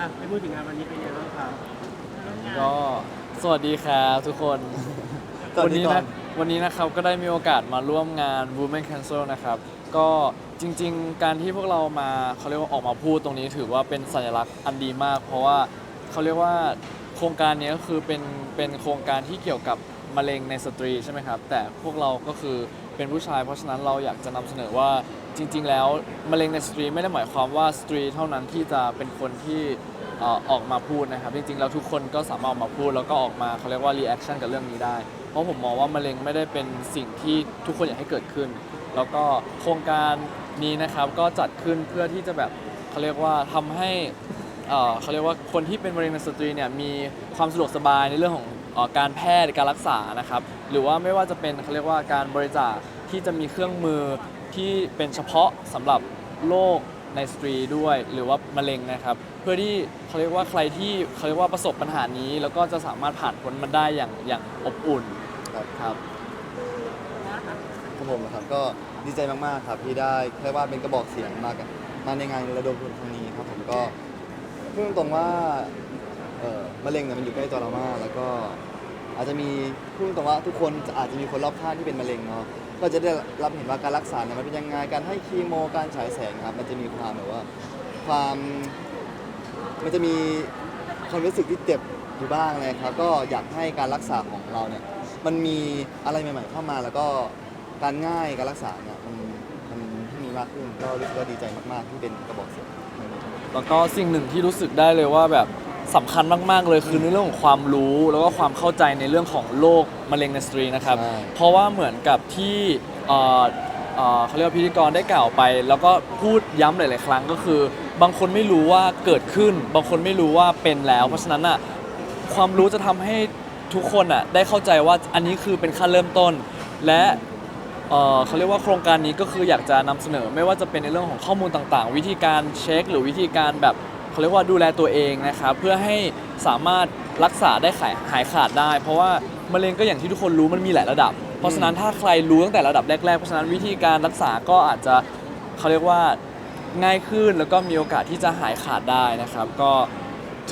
อะไม่พูดถึงงานวันนี้เป็นยังไงบ้างครับก็สวัสดีครับทุกคน สวัวัสดีนี้ก่อนะน วันนี้นะครับก็ได้มีโอกาสมาร่วมงาน Women Council นะครับ ก็จริงๆ การที่พวกเรามาเขาเรียกว่าออกมาพูดตรงนี้ถือว่าเป็นสัญลักษณ์อันดีมาก เพราะว่าเขาเรียกว่าโครงการนี้ก็คือเป็นเป็นโครงการที่เกี่ยวกับมะเร็งในสตรีใช่ไหมครับ แต่พวกเราก็คือเป็นผู้ชาย เพราะฉะนั้นเราอยากจะนำเสนอว่าจริง ๆ แล้วมะเร็งในสตรีไม่ได้หมายความว่าสตรีเท่านั้นที่จะเป็นคนที่ เอ่อออกมาพูดนะครับจริงๆแล้วทุกคนก็สามารถออกมาพูด แล้วก็ออกมาเขาเรียกว่ารีแอคชั่นกับเรื่องนี้ได้ เพราะผมมองว่ามะเร็งไม่ได้เป็นสิ่งที่ทุกคนอยากให้เกิดขึ้น แล้วก็โครงการนี้นะครับก็จัดขึ้นเพื่อที่จะแบบเขาเรียกว่าทำให้เอ่อเขาเรียกว่าคนที่เป็นมะเร็งในสตรีเนี่ยมีความสะดวกสบายในเรื่องของเอ่อการแพทย์การรักษานะครับหรือว่าไม่ว่าจะเป็นเขาเรียกว่าการบริจาคที่จะมีเครื่องมือที่เป็นเฉพาะสำหรับโรค ในสตรีด้วยหรือว่ามะเร็งนะครับ เพื่อที่เขาเรียกว่าใครที่เขาเรียกว่าประสบปัญหานี้ แล้วก็จะสามารถผ่านพ้นมันได้อย่างอย่างอบอุ่นครับครับครับผมนะครับก็ดีใจมากๆครับที่ได้แค่ว่าเป็นกระบอกเสียงมากับมาในงานระดมทุนครั้งนี้ครับผมก็พูดตรงๆว่าเออมะเร็งเนี่ยมันอยู่ใกล้ตัวเรามากแล้วก็ อาจจะมีพูดตรงว่าทุกคนอาจจะมีคนรอบข้างที่เป็นมะเร็งเนาะก็จะได้รับเห็นว่าการรักษาเนี่ยมันเป็นยังไงการให้คีโมการฉายแสงครับมันจะมีความแบบว่า ความมันจะมีความรู้สึกที่เจ็บอยู่บ้างเลยครับก็อยากให้การรักษาของเราเนี่ยมันมีอะไรใหม่ ๆ เข้ามาแล้วก็การง่ายการรักษาเนี่ยมันมันมีมากขึ้นก็รู้สึกว่าดีใจมากๆที่เป็นกระบอกเสียงแล้วก็สิ่งหนึ่งที่รู้สึกได้เลยว่าแบบ สำคัญมากๆเลยคือในเรื่องของความรู้แล้วก็ความเข้าใจในเรื่องของโรคมะเร็งในสตรีนะครับ ใช่ เพราะว่าเหมือนกับที่เอ่อเอ่อเขาเรียกว่าพิธีกรได้กล่าวไป แล้วก็พูดย้ำหลายๆครั้งก็คือ บางคนไม่รู้ว่าเกิดขึ้น บางคนไม่รู้ว่าเป็นแล้ว เพราะฉะนั้นอะความรู้จะทำให้ทุกคนอะได้เข้าใจว่าอันนี้คือเป็นขั้นเริ่มต้น และเอ่อเขาเรียกว่าโครงการนี้ก็คืออยากจะนำเสนอไม่ว่าจะเป็นในเรื่องของข้อมูลต่างๆ วิธีการเช็ค หรือวิธีการแบบ เขาเรียกว่าดูแลตัวเองนะครับเพื่อให้สามารถรักษาได้หายหายขาดได้ เพราะว่ามะเร็งก็อย่างที่ทุกคนรู้มันมีหลายระดับ เพราะฉะนั้นถ้าใครรู้ตั้งแต่ระดับแรกๆ เพราะฉะนั้นวิธีการรักษาก็อาจจะเขาเรียกว่าง่ายขึ้นแล้วก็มีโอกาสที่จะหายขาดได้นะครับ ก็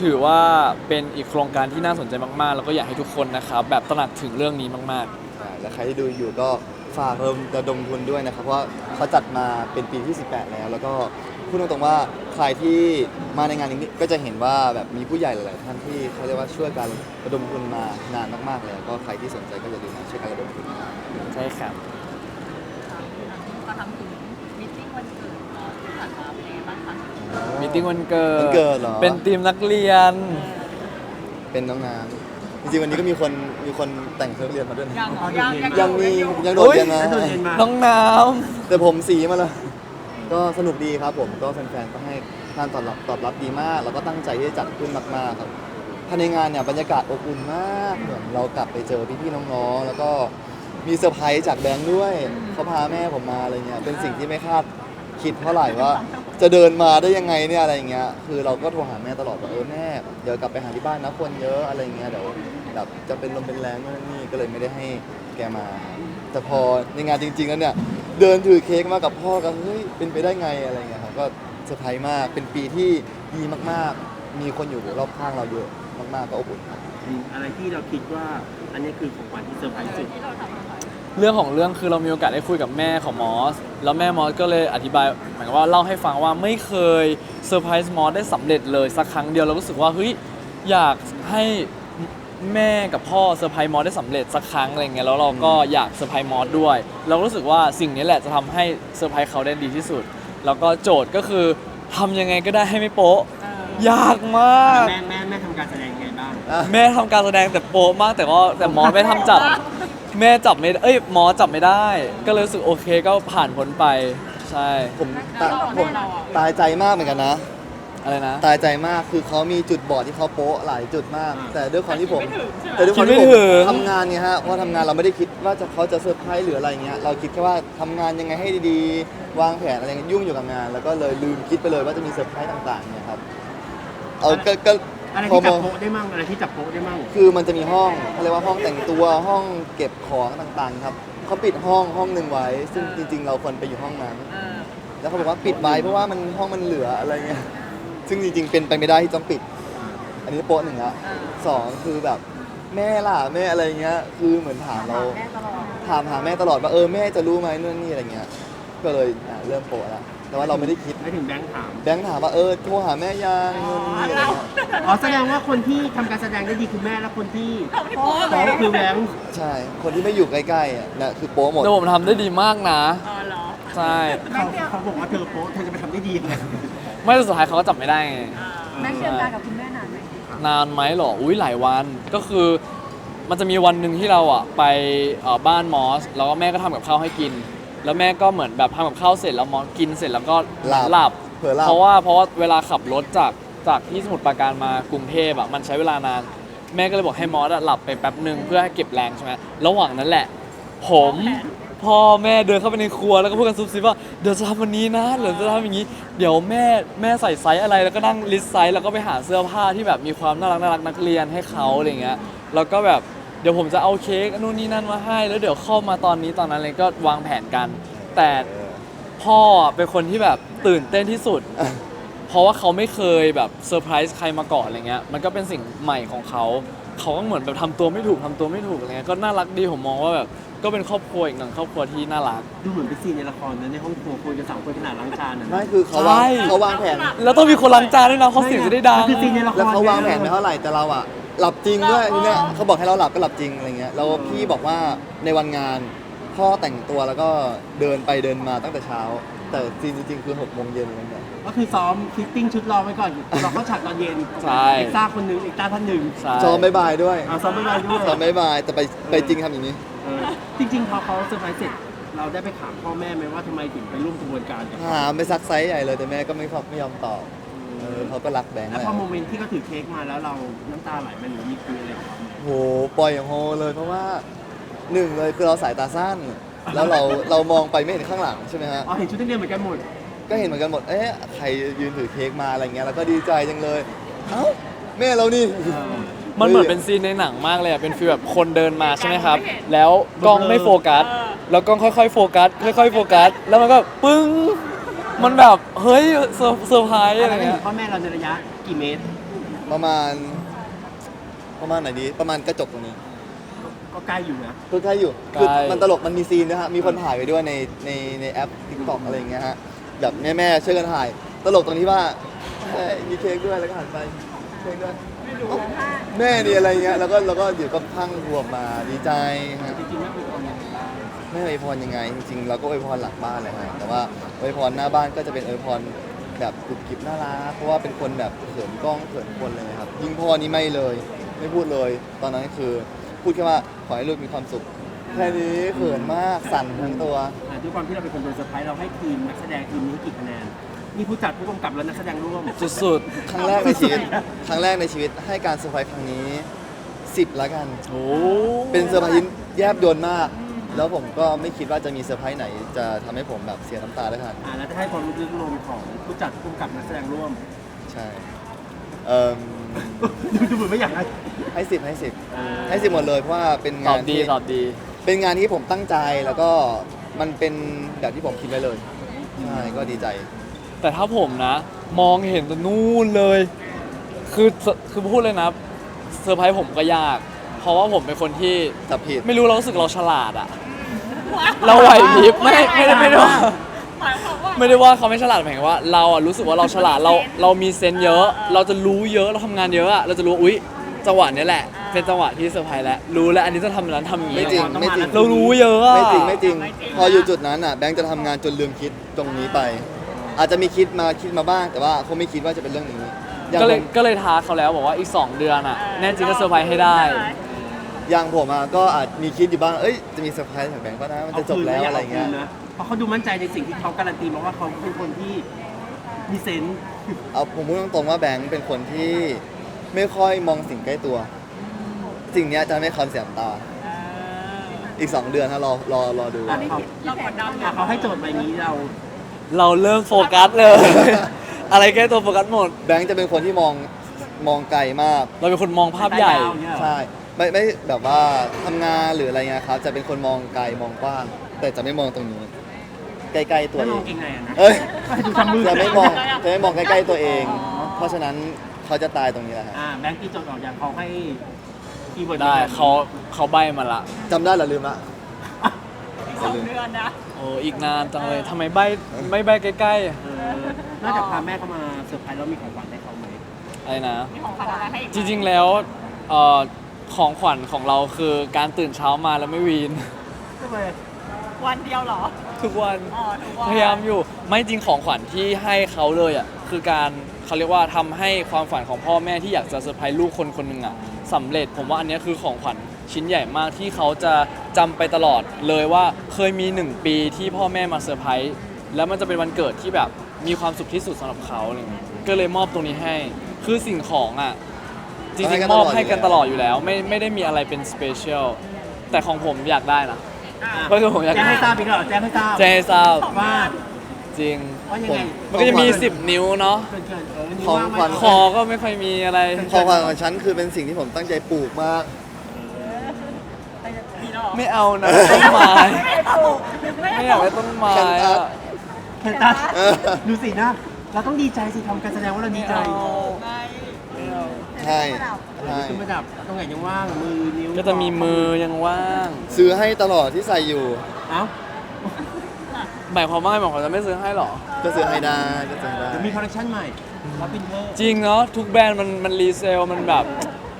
ถือว่าเป็นอีกโครงการที่น่าสนใจมากๆ แล้วก็อยากให้ทุกคนนะครับแบบตระหนักถึงเรื่องนี้มากใช่และใครที่ดูอยู่ก็ฝากระดมระดมทุนด้วยนะครับ เพราะว่าเขาจัดมาเป็นปีที่ 18 แล้ว แล้วก็ พูดตรงๆว่าใครที่มาในงานนี้ก็จะเห็นว่าแบบมีผู้ใหญ่หลายๆท่านที่เขาเรียกว่าช่วยกันระดมทุนมานานมากๆแล้วก็ใครที่สนใจก็อย่าลืมมาช่วยกันระดมทุนนะครับๆใช่ครับมาทำถึงมิทติ้งวันเกิดเนาะที่ผ่านมาเป็นยังไงบ้างคะมีติ้งวันเกิด วันเกิดเหรอเป็นทีมนักเรียน เป็นน้องน้ำจริงๆวันนี้ก็มีคนมีคนแต่งเครื่องเรียนมาด้วยนะยังเหรอยังยังยังมีอยู่ยังโดดเรียนมาแล้วโดนเรียนมา น้องน้แต่ผมสีมาแล้ว ก็สนุกดีครับผมก็แฟนๆก็ให้การตอบรับตอบรับดีมาก แล้วก็ตั้งใจที่จะจัดขึ้นมากๆครับภายในงานเนี่ยบรรยากาศอบอุ่นมากเหมือนเรากลับไปเจอพี่ๆน้องๆแล้วก็มีเซอร์ไพรส์จากแบงค์ด้วยเขาพาแม่ผมมาอะไรเงี้ยเป็นสิ่งที่ไม่คาดคิดเท่าไหร่ว่า จะเดินมาได้ยังไงเนี่ยอะไรเงี้ยคือเราก็โทรหาแม่ตลอดว่าเออแม่เดี๋ยวกลับไปหาที่บ้านนะคนเยอะอะไรเงี้ยเดี๋ยวแบบจะเป็นลมเป็นแรงนู่นนนนี่ก็เลยไม่ได้ให้แกมา แต่พอในงานจริงๆแล้วเนี่ย เดินถือเค้กมากับพ่อกันเฮ้ยเป็นไปได้ไงอะไรเงี้ยครับก็เซอร์ไพรส์มากเป็นปีที่ดีมากๆ มีคนอยู่รอบข้างเราเยอะมากๆก็อบอุ่นครับอืมอะไรที่เราคิดว่าอันนี้คือของขวัญที่เซอร์ไพรส์สุดที่เราทำเอาไว้ำเรื่องของเรื่องคือเรามีโอกาสได้คุยกับแม่ของมอส แล้วแม่มอสก็เลยอธิบายหมายความว่าเล่าให้ฟังว่าไม่เคยเซอร์ไพรส์มอสได้สำเร็จเลยสักครั้งเดียวเรารู้สึกว่าเฮ้ยอยากให้ แม่กับพ่อเซอร์ไพรส์มอสได้สำเร็จสักครั้งอะไรเงี้ยแล้วเราก็อยากเซอร์ไพรส์มอสด้วย เรารู้สึกว่าสิ่งนี้แหละจะทำให้เซอร์ไพรส์เขาได้ดีที่สุด แล้วก็โจทย์ก็คือทำยังไงก็ได้ให้ไม่โป๊ะเออยากมาก แม่แม่แม่ทำการแสดงยังไงบ้าง แม่ทำการแสดงแต่โป๊ะมากแต่ก็แต่มอสไม่ทำจับ แม่จับไม่ได้เอ้ยมอสจับไม่ได้ ก็เลยรู้สึกโอเคก็ผ่านพ้นไป ใช่ ผมตาผมตายใจมากเหมือนกันนะ อะไรนะ ตายใจมากคือเขามีจุดบอดที่เขาโป๊ะหลายจุดมาก แต่ด้วยความที่ผมไม่ถึงใช่ไหมแต่ด้วยความคิดที่ไม่ผมถึง ทำงานเนี่ยฮะเพราะทำงานเราไม่ได้คิดว่าจะเขาจะเซอร์ไพรส์หรืออะไรเงี้ยเราคิดแค่ว่าทำงานยังไงให้ดีๆ วางแผนอะไรเงี้ยยุ่งอยู่กับงาน แล้วก็เลยลืมคิดไปเลยว่าจะมีเซอร์ไพรส์ต่างๆเนี่ยครับเอาก็ก็อะไรพอที่จัมบอง โป๊ะได้มั่งอะไรที่จับโป๊ะได้มั่ง คือมันจะมีห้องเขาเรียกว่าห้องแต่งตัวห้องเก็บของต่างๆครับเขาปิดห้องห้องหนึ่งไว้ ซึ่งจริงๆ เราควรไปอยู่ห้องนั้นเออแล้วเขาบอกว่าปิดไว้เพราะว่ามันห้องมันเหลืออะไรเงี้ย ซึ่งจริงๆ เป็นไปไม่ได้ที่ต้องปิด อันนี้โป๊ะหนึ่งละเออสองคือแบบแม่ล่ะแม่อะไรเงี้ย คือเหมือนถามเราแม่ตลอดถามหาแม่ตลอดว่าเออแม่จะรู้ไหมนู่นนี่อะไรเงี้ย ก็เลยอะเริ่มโป๊ะละแต่ว่าเราไม่ได้คิด ไม่ถึงแบงค์ถาม แบงค์ถามว่าเออโทรหาแม่ยังนู่นนี่อะไรเงี้ยอ๋อแสดงว่าคนที่ทำการแสดงได้ดีคือแม่และคนที่เขาไม่โป๊ะเลฟ้องยคือแบงค์ใช่ คนที่ไม่อยู่ใกล้ๆอะนะคือโป๊ะหมด แต่ผมทำได้ดีมากนะ อ๋อเหรอ ใช่ เขาเขาบอกว่าเธอโป๊ะเธอจะไปทำได้ดียังไง ไม่แต่สุดท้ายเขาก็จับไม่ได้ไงแม่เชื่อมการกับคุณแม่นานไหมนานไหมเหรอ อุ้ยหลายวันก็คือ มันจะมีวันหนึ่งที่เราอะไปเอ่อบ้านมอส แล้วก็แม่ก็ทำกับข้าวให้กิน แล้วแม่ก็เหมือนแบบทำกับข้าวเสร็จแล้วมอสกินเสร็จแล้วก็หลับหลับเผลอหลับ เพราะว่าเพราะว่าเวลาขับรถจากจากที่สมุทรปราการมากรุงเทพอะมันใช้เวลานาน แม่ก็เลยบอกให้มอสอะหลับไปแป๊บหนึ่งเพื่อให้เก็บแรงใช่ไหมระหว่างนั้นแหละ ผม พ่อแม่เดินเข้าไปในครัวแล้วก็พูดกันซุบซิบว่าเดี๋ยวจะทำวันนี้นะเดี๋ยวจะทำอย่างนี้ เดี๋ยวแม่แม่ใส่ไซส์อะไรแล้วก็นั่งลิสต์ไซส์แล้วก็ไปหาเสื้อผ้าที่แบบมีความน่ารักน่ารักนักเรียนให้เขาอะไรเงี้ยแล้วก็แบบเดี๋ยวผมจะเอาเค้กนู่นนี่นั่นมาให้ แล้วเดี๋ยวเข้ามาตอนนี้ตอนนั้นเลยก็วางแผนกัน แต่พ่อเป็นคนที่แบบตื่นเต้นที่สุด เพราะว่าเขาไม่เคยแบบเซอร์ไพรส์ใครมาก่อนอะไรเงี้ยมันก็เป็นสิ่งใหม่ของเขา เขาก็เหมือนแบบทำตัวไม่ถูกทำตัวไม่ถูกอะไรเงี้ยก็น่ารักดีผมมองว่าแบบก็เป็นครอบครัวอีกหนึ่งครอบครัวที่น่ารัก ดูเหมือนเป็นซีนในละครนะในห้องครัวคุยกันสามคนขนาดล้างจานนะไม่คือเขาวางใช่ เขาวางแผน แล้วต้องมีคนล้างจานด้วยนะเขาะเสียงจะได้ดังคือซีนในละครแล้วเขาวางแผนไม่เท่าไหร่แต่เราอะหลับจริงด้วยทีเนี้ยเขาบอกให้เราหลับก็หลับจริงอะไรเงี้ยแล้วพี่บอกว่าในวันงานพ่อแต่งตัวแล้วก็เดินไปเดินมาตั้งแต่เช้า แต่จริงจริงๆคือหกโมงเย็นอะไรเงี้ยก็คือซ้อมฟิตติ้งชุดรอไว้ก่อนเราเข้าฉากตอนเย็นใช่ เอกซ่าคนหนึงเอกต้าท่านหนึ่งใช่ซ้อมบายบายด้วยเอาซ้อมไม่ได้ด้วยซ้อมบายบายแต่ไปไปจริงทำอย่างนี้ เออจริง ๆ พอเขาเซอร์ไพรส์เสร็จ เราได้ไปถามพ่อแม่ไหมว่าทำไมถึงไปร่วมกระบวนการกับเขาถามไปซักไซส์ใหญ่เลยแต่แม่ก็ไม่ฟังไม่ยอมตอบเออเขาก็รักแบงค์แล้วแหละพอโมเมนต์ที่เขาถือเค้กมาแล้วเราน้ำตาไหลมันหรือมีคุยอะไรกับเขาไหมโหปล่อยอย่างโฮเลยเพราะว่าหนึ่งเลยคือเราสายตาสั้น แล้วเราเรามองไปไม่เห็นข้างหลังใช่ไหมฮะ อ๋อเห็นชุดนักเรียนเหมือนกันหมด ก็เห็นเหมือนกันหมด เอ๊ะ ใครยืนถือเค้กมาอะไรเงี้ย แล้วก็ดีใจจังเลย เอ้า แม่เรานี่ มันเหมือนเป็นซีนในหนังมากเลยอะเป็นฟีลแบบคนเดินมาใช่ไหมครับ แล้วกล้องไม่โฟกัส แล้วกล้องค่อยๆโฟกัส ค่อยๆโฟกัส แล้วมันก็ปึ้ง มันแบบ เฮ้ยเซอร์เซอร์ไพรส์อะอะไรไรเงี้เงี้ยยพ่อแม่เราในระยะกี่เมตร ประมาณ ประมาณไหนดี ประมาณกระจกตรงนี้ ก็ใกล้อยู่นะคือใครอยู่ใกล้คือมันตลกมันมีซีนนะฮะมีคนถ่ายไปด้วยในในในแอป t ิ k t o k อะไรอย่างเงี้ยฮะแบบแม่แม่ๆช่วยกันถ่าย ตลกตรงที่ว่าเอ้ยมีเค้กด้วยแล้วก็หันไปเค้กด้วยเอ้าแม่นี่อะไรเงี้ยแล้วก็แล้วก็เดี๋ยวก็พังรวมมาดีใจฮะ จริงๆแม่คุยกับยังไงบ้างไม่อวยพรยังไง จริงๆเราก็อวยพรหลังบ้านเลยฮะแต่ว่าอวยพรหน้าบ้านก็จะเป็นอวยพรแบบกรุบกริบน่ารักเพราะว่าเป็นคนแบบเขินกล้องเขินคนเลยครับ ยิ่งพ่อนี่ไม่เลย ไม่พูดเลย ตอนนั้นคือ พูดแค่ว่าขอให้ลูกมีความสุขแค่นี้เขินมากสั่นทั้งตัว อ่าด้วยความที่เราเป็นคนโดนเซอร์ไพรส์เราให้ทีมนักแสดงทีมนี้ให้กี่คะแนนนี่ผู้จัดผู้กำกับและนักแสดงร่วมสุดครั้งแรกในชีวิตครั้งแรกในชีวิตให้การเซอร์ไพรส์ครั้งนี้ 10ละกัน ๆโอ้เป็นเซอร์ไพรส์ที่แยบยนต์มาก แล้วผมก็ไม่คิดว่าจะมีเซอร์ไพรส์ไหน จะทำให้ผมแบบเสียน้ำตาได้ขนาดนี้ อ่าแล้วจะให้ความรู้สึกรวมของผู้จัดผู้กำกับนักแสดงร่วม ใช่เอ่ม ดูดูเหมือนไม่อยากให้ให้สิบให้สิบเออให้สิบหมดเลยเพราะว่าเป็นตองาบนดีที่ตอบดีเป็นงานที่ผมตั้งใจแล้วก็มันเป็นแบบที่ผมคิดไว้เลยใช่ก็ดีใจ แต่ถ้าผมนะ มองเห็นแต่นู่นเลย คือคือพูดเลยนะเซอร์ไพรส์ผมก็ยาก เพราะว่าผมเป็นคนที่ จับผิด ไม่รู้เรารู้สึกเราฉลาดอะ เราไหวพริบไม่ไม่ได้ไม่ได้ว่า หมายความว่า ไม่ได้ว่าเขาไม่ฉลาดหมายถึงว่าเราอะรู้สึกว่าเราฉลาดเราเรามีเซนส์เยอะ เราจะรู้เยอะเราทำงานเยอะอะเราจะรู้ว่าอุ๊ยจังหวะนี้แหละ เป็นจังหวะที่เซอร์ไพรส์แล้วรู้แล้วอันนี้จะทำอย่างนั้นทำอย่างไม่นี้จริงไม่จริงเรารู้เยอะอะไม่จริงไม่จริง พออยู่จุดนั้นอะแบงค์จะทำงานจนลืมคิดตรงนี้ไป อาจจะมีคิดมาคิดมาบ้าง แต่ว่าเขาไม่คิดว่าจะเป็นเรื่องนี้อย่างก็ผเลยมก็เลยท้าเขาแล้วบอกว่าอีก 2 เดือนอะแน่จริงก็เซอร์ไพรส์ให้ได้ อย่างผมอะก็อาจมีคิดอยู่บ้างเอ้ยจะมีเซอร์ไพรส์จากแบงค์ก็นะมันจะจบแล้วอะไรเงี้ยาคืนนะ เพราะเขาดูมั่นใจในสิ่งที่เขาการันตีมาว่าเขาเป็นคนที่มีเซนส์เอาผมพูดตรงๆว่าแบงค์เป็นคนที่ไม่ค่อยมองสิ่งใกล้ตัว สิ่งเนี้ยจะไม่คอนเสียน้ำตา อีก 2 เดือนฮะรอรอรอดู อะเขาเรากดดันอะเขาให้โจทย์ใบนี้เรา เราเริ่มโฟกัสเลย อะไรใกล้ตัวโฟกัสหมด แบงค์จะเป็นคนที่มองมองไกลมาก เราเป็นคนมองภาพใหญ่ดาวเนี่ยเหรอใช่ไม่ไม่แบบว่าทำงานหรืออะไรเงี้ยครับ จะเป็นคนมองไกลมองกว้าง แต่จะไม่มองตรงนี้ใกล้ๆตัวไม่เอมองงเก่งไงอะนะ เอ้ยดูทำมือจะไม่มองจะไม่มองใกล้ๆตัวเองอเพราะฉะนั้นเขาจะตายตรงนี้แหละฮะอ่าแบงค์ที่จดออกอย่างเขาให้คีย์เวิร์ดได้เขาเขาใบมาละจำได้เหรอลืมละอีกสองเดือนนะ โอ้อีกนานจังเลยทำไมใบไม่ใบใกล้ๆอะเออนอกจากพาแม่เขามาเซอร์ไพรส์แล้วมีของขวัญให้เขาไหมอะไรนะ มีของขวัญอะไรให้อีกไหมจริงๆแล้วเอ่อของขวัญของเราคือการตื่นเช้ามาแล้วไม่วีนทำไม วันเดียวเหรอ ทุกวันอ๋อทุกวันพยายามอยู่ไม่จริงของขวัญที่ให้เขาเลยอะคือการเขาเรียกว่าทำให้ความฝันของพ่อแม่ที่อยากจะเซอร์ไพรส์ลูกคนคนหนึ่งอะสำเร็จผมว่าอันเนี้ยคือของขวัญชิ้นใหญ่มากที่เขาจะจำไปตลอดเลยว่าเคยมีหนึ่งปีที่พ่อแม่มาเซอร์ไพรส์แล้วมันจะเป็นวันเกิดที่แบบมีความสุขที่สุดสำหรับเขาอะไรเงี้ยก็เลยมอบตรงนี้ให้ คือสิ่งของอะ จริงๆมอบให้กันตลอดอยู่แล้ว ไม่ไม่ได้มีอะไรเป็นสเปเชียลแต่ของผมอยากได้นะอะ ก็คือผมอยากแจ้งได้ให้ทราบอีกแล้วเหรอแจ้งให้ทราบแจ้งให้ทราบว่า จริงว่ายังไงมันก็จะมี 10 นิ้วเนาะเกินเกินเออนี่ของว่างไหมขวัญ คอก็ไม่ค่อยมีอะไรของขวัญของฉันคือเป็นสิ่งที่ผมตั้งใจปลูกมาก มีแล้วเหรอไม่เอานะต้นไม้ไม่ถูกไม่อยากได้ต้นไม้อะ เห็นตัดเออ ดูสินะ เราต้องดีใจสิทำการแสดงว่าเราดีใจ ไม่เอาไม่ ใช่ใช่ขึ้นประดับตรงไหนยังว่างมือนิ้วก็จะมีมือยังว่าง ซื้อให้ตลอดที่ใส่อยู่ เอ้าหมายความว่าไงหมายความว่าจะไม่ซื้อให้หรอ ก็ซื้อให้ได้ก็ซื้อให้ได้ เดี๋ยวมีคอลเลคชันใหม่รับบินเทอร์จริงเนาะทุกแบรนด์มันมันรีเซลมันแบบ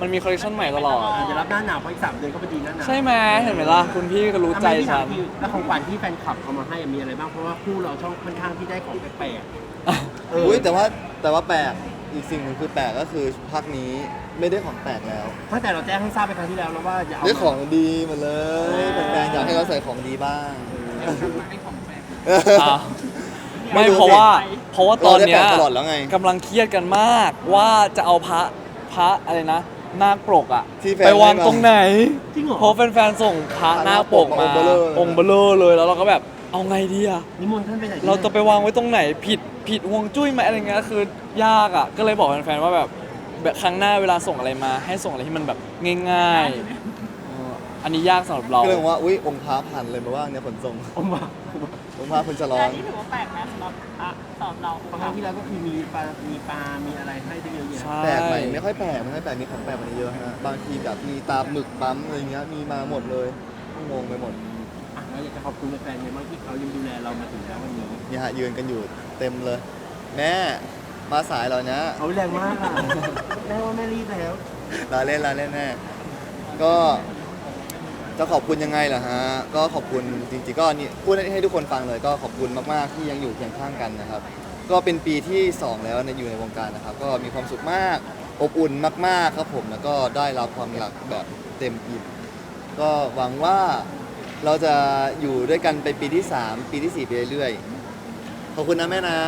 มันมีคอลเลคชันใหม่ตลอด อาจจะรับหน้าหนาวเพราะอีกสามเดือนก็พอดีหน้าหนาวใช่ไหมเห็นไหมล่ะคุณพี่ก็รู้ใจทำไมที่ฉัถามนคือแล้วของขวัญที่แฟนคลับเอามาให้มีอะไรบ้างเพราะว่าคู่เราช่องค่อนข้างที่ได้ของแปลกๆเอออุ้ยแต่ว่าแต่ว่าแปลก อีกสิ่งหนึ่งคือแปลกก็คือภาคนี้ไม่ได้ของแปลกแล้ว ตั้งแต่เราแจ้งให้ทราบไปครั้งที่แล้วแล้วว่าจะเอา ได้ของดีหมดเลยแฟนๆอยากให้เราใส่ของดีบ้างอ้าวไม่ไม่รู้เพราะสิว่าเพราะว่าตอนเนี้ยเราได้แปลกตลอดแล้วไง กำลังเครียดกันมาก ว่าจะเอาพระพระอะไรนะนาคปกอะที่แฟนไปวางให้มาตรงไหนจริงเหรอ เพราะแฟนๆส่งพระนาคปกมาองค์เบลอเลย องค์เบลอเลยแล้วเราก็แบบ เอาไงดีอะนิมนต์ท่านไปไหนดีเราจะไปวางไว้ตรงไหนผิดผิดห่วงจุ้ยไหมอะไรเงี้ยคือยากอะก็เลยบอกแฟนๆว่าแบบแบบครั้งหน้าเวลาส่งอะไรมา ให้ส่งอะไรที่มันแบบง่ายๆเอออันนี้ยากสำหรับเรา ก็เลยบอกว่าอุ้ยองค์พระผ่านเลยมาว่างเนี่ยขนส่งอมว่าองค์พระคุณจะร้อแต่น นี่ถือว่าแปลกนะสำหรับอะสำหรับเราครั้งที่แล้วก็คือมีปลา มีปลา มีอะไรให้ได้เยอะแยะ ใช่ แปลกไหมไม่ค่อยแปลกไม่ค่อยแปลกมีของแปลกกว่านี้เยอะฮะบางทีแบบมีตาหมึกปั๊มอะไรเงี้ยมีมาหมดเลยงงไปหมด อะแล้วอยากจะขอบคุณแฟนๆเนี่ยมากที่เขายังดูแลเรามาถึงแล้ววันนี้เนี่ยฮะยืนกันอยู่เต็มเลย แม่มาสายเหรอนะ เขาแรงมากอะแม่ว่าแม่รีบแล้วลาเล่นลาเล่นแม่ก็จะขอบคุณยังไงล่ะฮะ ก็ขอบคุณจริงๆก็นี่พูดให้ทุกคนฟังเลย ก็ขอบคุณมากๆที่ยังอยู่เคียงข้างกันนะครับ ก็เป็นปีที่สองแล้วในอยู่ในวงการนะครับ ก็มีความสุขมากอบอุ่นมากๆครับผมแล้วก็ได้รับความรักแบบเต็มอิ่มก็หวังว่า เราจะอยู่ด้วยกันไปปีที่ 3 ปีที่ 4 ไปเรื่อยๆขอบคุณนะแม่นะ